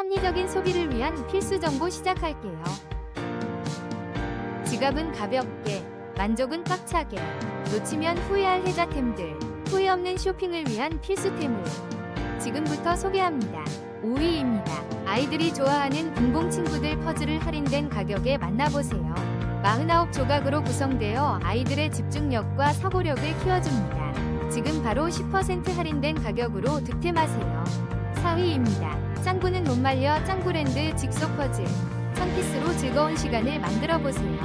합리적인 소비를 위한 필수 정보 시작할게요. 지갑은 가볍게, 만족은 꽉차게, 놓치면 후회할 혜자템들, 후회 없는 쇼핑을 위한 필수템을 지금부터 소개합니다. 5위입니다. 아이들이 좋아하는 붕붕 친구들 퍼즐을 할인된 가격에 만나보세요. 49조각으로 구성되어 아이들의 집중력과 사고력을 키워줍니다. 지금 바로 10% 할인된 가격으로 득템하세요. 4위입니다. 짱구는 못 말려 짱구랜드 직소 퍼즐. 천피스로 즐거운 시간을 만들어 보세요.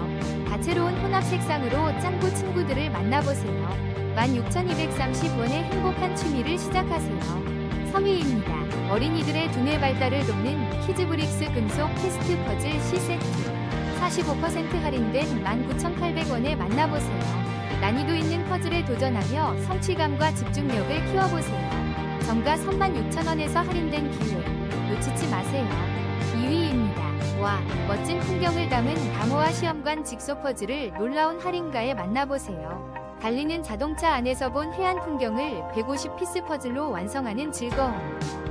다채로운 혼합 색상으로 짱구 친구들을 만나보세요. 16,230원의 행복한 취미를 시작하세요. 3위입니다. 어린이들의 두뇌 발달을 돕는 키즈브릭스 금속 테스트 퍼즐 C세트. 45% 할인된 19,800원에 만나보세요. 난이도 있는 퍼즐에 도전하며 성취감과 집중력을 키워보세요. 정가 36,000원에서 할인된 기회. 놓치지 마세요. 2위입니다. 와, 멋진 풍경을 담은 다모아 시험관 직소 퍼즐을 놀라운 할인가에 만나보세요. 달리는 자동차 안에서 본 해안 풍경을 150피스 퍼즐로 완성하는 즐거움.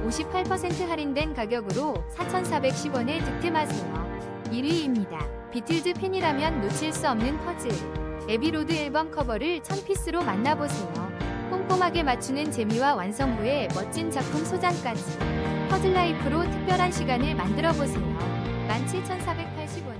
58% 할인된 가격으로 4,410원에 득템하세요. 1위입니다. 비틀즈 팬이라면 놓칠 수 없는 퍼즐. 에비로드 앨범 커버를 1000피스로 만나보세요. 꼼꼼하게 맞추는 재미와 완성 후에 멋진 작품 소장까지. 퍼즐 라이프로 특별한 시간을 만들어 보세요. 17,480원.